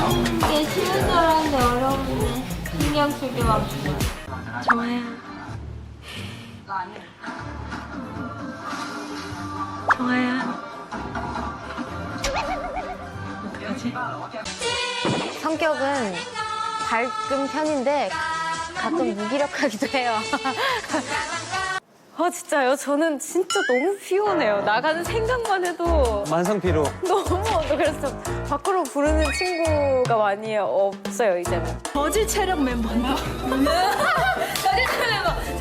하는 게 쉬운 줄 알았는데 어려운데 신경 쓰게 막 정아야 정아야 성격은 밝은 편인데 가끔 무기력하기도 해요. 아 진짜요? 저는 진짜 너무 피곤해요. 나가는 생각만 해도 만성 피로. 너무 그래서 밖으로 부르는 친구가 많이 없어요 이제는. 저질 체력 멤버인가?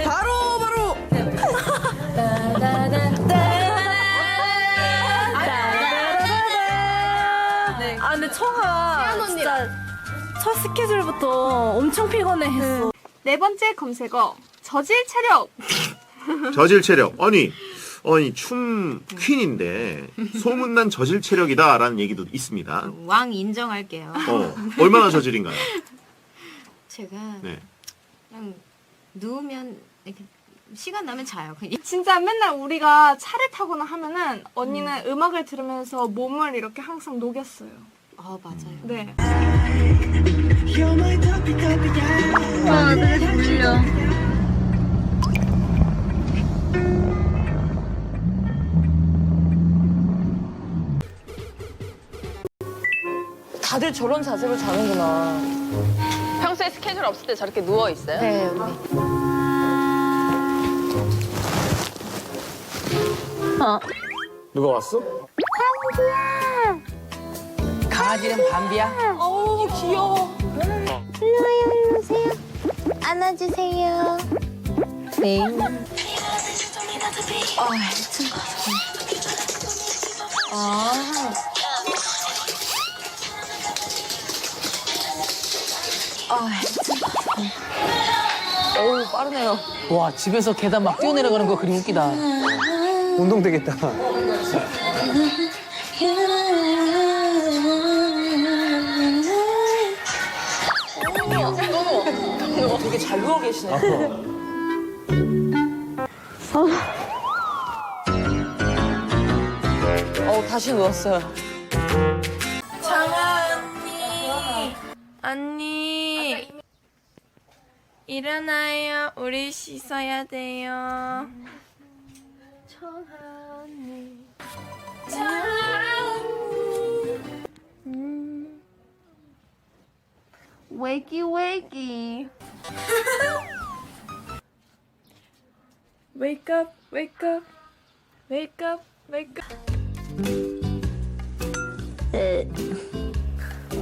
바로 바로 아 근데 청아 진짜 첫 스케줄부터 엄청 피곤해했어. 네 번째 검색어 저질 체력 저질 체력. 아니, 아니 춤 퀸인데 소문난 저질 체력이다라는 얘기도 있습니다. 왕 인정할게요. 어, 얼마나 저질인가요? 제가 네. 그냥 누우면 이렇게 시간 나면 자요. 그냥 진짜 맨날 우리가 차를 타거나 하면은 언니는 음. 악을 들으면서 몸을 이렇게 항상 녹였어요 아 맞아요. 네 다들 저런 자세로 자는구나. 평소에 스케줄 없을 때 저렇게 누워 있어요? 네 언니. 누가 왔어? 강아지는 밤비야? 어우 귀여워. 안아주세요 네. 어우 빠르네요. 와 집에서 계단 막 뛰어내려가는 거 그리 웃기다. 운동 되겠다. 되게 잘 누워 계시네. 어 다시 누웠어요. 언니 일어나요 우리 씻어야 돼요 음. wakey wakey wake up wake up wake up wake up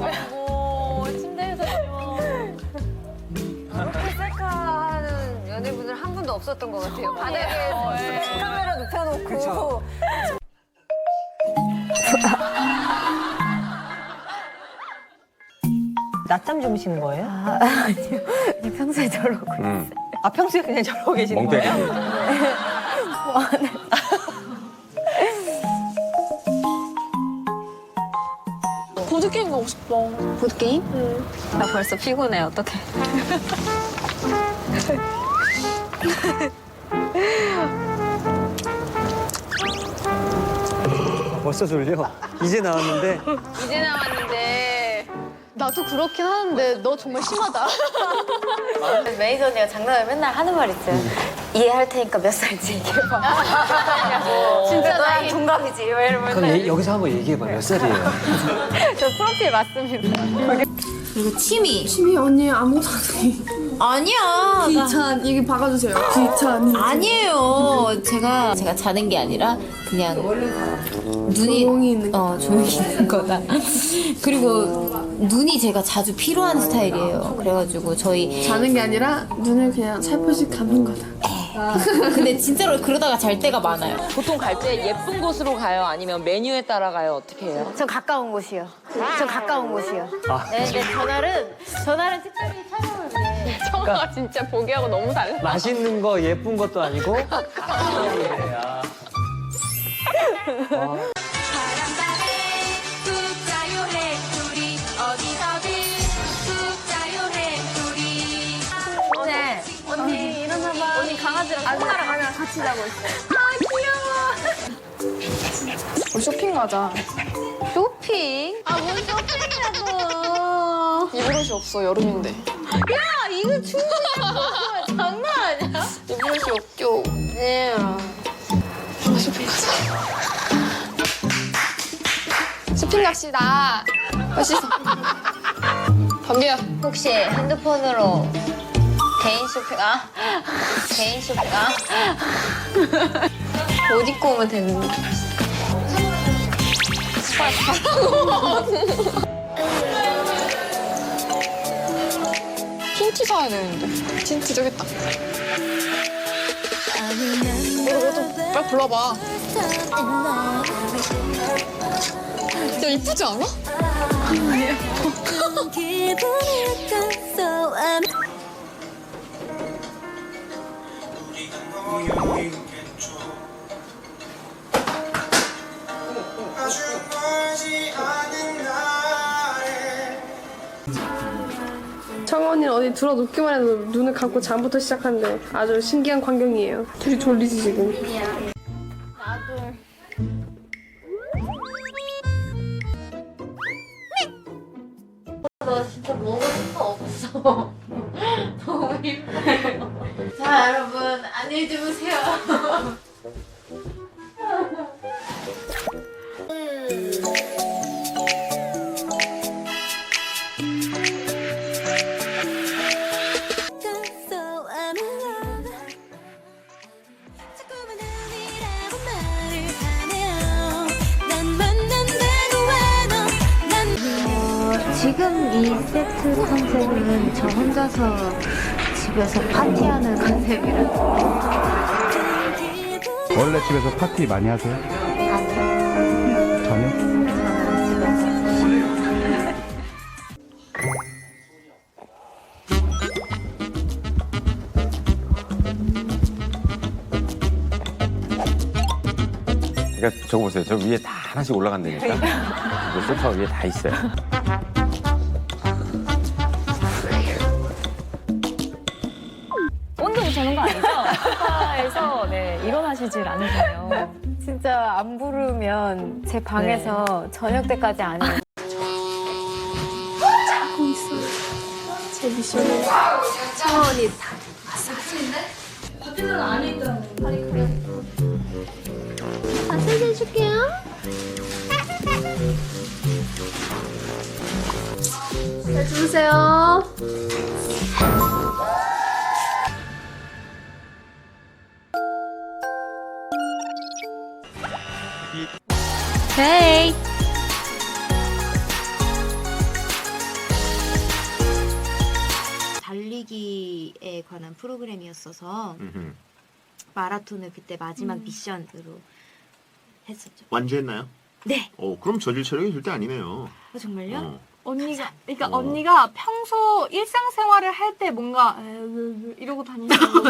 아이고 없었던 것 같아요. 바닥에 카메라 눕혀놓고. 낮잠 주무시는 거예요? 아니요. 그냥 평소에 저러고. 음. 아 평소에 그냥 저러고 계시는 멍 거예요? 보드게임 가고 싶다 보드게임? 나 벌써 피곤해. 어떡해. 아, 벌써 졸려. 이제 나왔는데 이제 나왔는데. 나도 그렇긴 하는데 너 정말 심하다. 매니저 언니가 장난을 맨날 하는 말 있어요. 이해할 테니까 몇 살인지 얘기해봐. 진짜 나랑 동갑이지. 이러면 그럼 얘- 여기서 한번 얘기해봐. 몇 살이에요? 저 프로필 맞습니다. 그리고 취미 취미 언니 아무것도 안. 아니야. 나- 귀찬 여기 박아주세요 귀찬 아니에요. 제가 제가 자는 게 아니라 그냥 눈이 조용히 있는 거. 어 조용히 있는 거다. 그리고 눈이 제가 자주 피로한 스타일이에요. 그래가지고 저희 자는 게 아니라 눈을 그냥 살포시 감는 거다 근데 진짜로 그러다가 잘 때가 많아요. 보통 갈 때 예쁜 곳으로 가요? 아니면 메뉴에 따라 가요? 어떻게 해요? 전 가까운 곳이요. 전 가까운 곳이요. 네, 네, 전화는 전화는 특별히 촬영을 해. 청아가 진짜 보기하고 너무 달라. 맛있는 거 예쁜 것도 아니고. 네. 강아지랑 엄마랑 하나 같이 자고 있어. 우리 쇼핑 가자 쇼핑? 아, 뭔 쇼핑이라고. 브러쉬 없어 여름인데. 아, 이거 충분히 장난 아니야? 이 브러쉬 없죠. 네. 쇼핑 가자. 쇼핑 갑시다. 맛있어. 담비야. 혹시 핸드폰으로 개인 쇼핑 아 개인 쇼핑 아 옷 입고 오면 되는데. 틴트 사야 되는데. 틴트 저기 있다. 너도 뭐좀 빨리 골라봐. 야 이쁘지 않아? 어디 들어눕기만 해도 눈을 감고 잠부터 시작하는데 아주 신기한 광경이에요. 둘이 졸리지 지금. 너 진짜 먹을 수 없어. 너무 힘들어. 자, 여러분, 안녕히 주무세요. 이 세트 컨셉은 저 혼자서 집에서 파티하는 컨셉이라 원래 집에서 파티 많이 하세요? 전혀? 그러니까 저거 보세요. 저 위에 다 하나씩 올라간다니까. 그 소파 위에 다 있어요. 재는 거 아니죠? 소파에서 네 일어나시질 않으세요. 진짜 안 부르면 제 방에서 저녁 때까지 안 해요. 마사지 해줄게요. 잘 주무세요. 헤이. 달리기에 관한 프로그램이었어서 음흠. 마라톤을 그때 마지막 미션으로 했었죠. 완주했나요? 네. 어, 그럼 저질 체력이 절대 아니네요. 어, 정말요? 어. 언니가 그러니까 어. 언니가 평소 일상생활을 할 때 뭔가 이러고 다니는 거고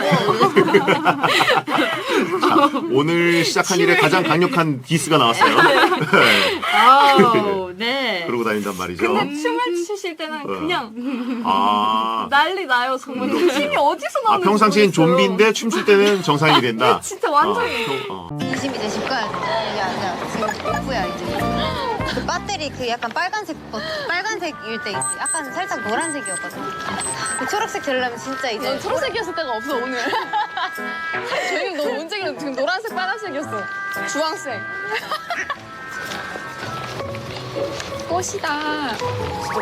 자, 오늘 시작한 일에 가장 강력한 디스가 나왔어요. 네. 아우, 네. 그러고 다닌단 말이죠. 근데 춤을 추실 때는 어. 그냥 아, 난리 나요 정말 그렇군요. 힘이 어디서 아 나는지 평상시엔 모르겠어요. 좀비인데 춤출 때는 정상이 된다. 진짜 완전 어, 평- 어. 이심 이제 집 가야 돼. 이게 아니야. 지금 오프야 이제. 그 배터리 그 약간 빨간색 거, 빨간색일 때 있지. 약간 살짝 노란색이었거든. 그 초록색 되려면 진짜 이제 넌 초록색이었을 때가 없어 오늘. 저희는 너 언제기는 지금 노란색, 빨간색이었어. 주황색. 꽃이다.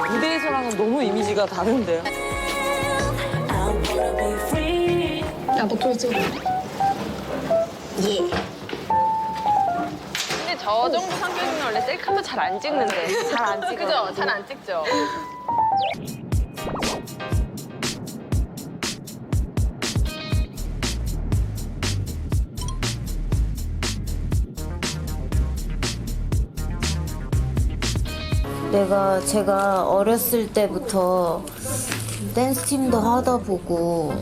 무대에서랑은 너무 이미지가 다른데요. 야 목소리 찍어. 저 정도 성격이면 원래 셀카도 잘 안 찍는데. 잘 안 찍어. 그죠? 잘 안 찍죠. 내가 제가 어렸을 때부터 댄스 팀도 하다 보고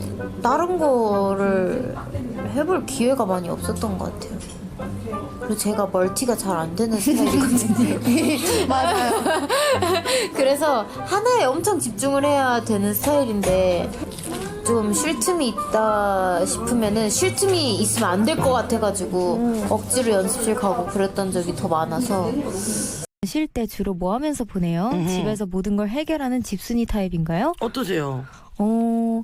다른 거를 해볼 기회가 많이 없었던 것 같아요. 그리고 제가 멀티가 잘 안 되는 스타일이거든요. 맞아요. 그래서 하나에 엄청 집중을 해야 되는 스타일인데 좀 쉴 틈이 있다 싶으면은 쉴 틈이 있으면 안 될 것 같아가지고 억지로 연습실 가고 그랬던 적이 더 많아서 쉴 때 주로 뭐 하면서 보내요? 음흠. 집에서 모든 걸 해결하는 집순이 타입인가요? 어떠세요? 어,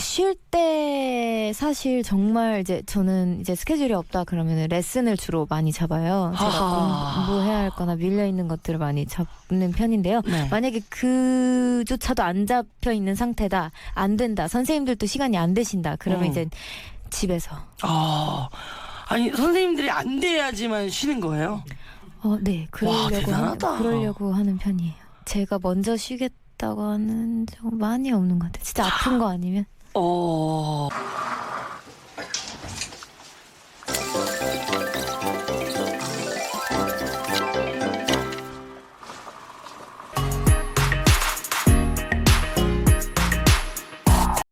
쉴 때 사실 정말 이제 저는 이제 스케줄이 없다 그러면 레슨을 주로 많이 잡아요. 제가 하하. 공부해야 할 거나 밀려 있는 것들을 많이 잡는 편인데요. 네. 만약에 그조차도 안 잡혀 있는 상태다, 안 된다, 선생님들도 시간이 안 되신다, 그러면 음. 이제 집에서. 아, 아니 선생님들이 안 돼야지만 쉬는 거예요? 어, 네, 그러려고 하는, 대단하다. 그러려고 하는 편이에요. 제가 먼저 쉬겠다고 하는 적 많이 없는 것 같아요. 진짜 아픈 거 아니면. 어.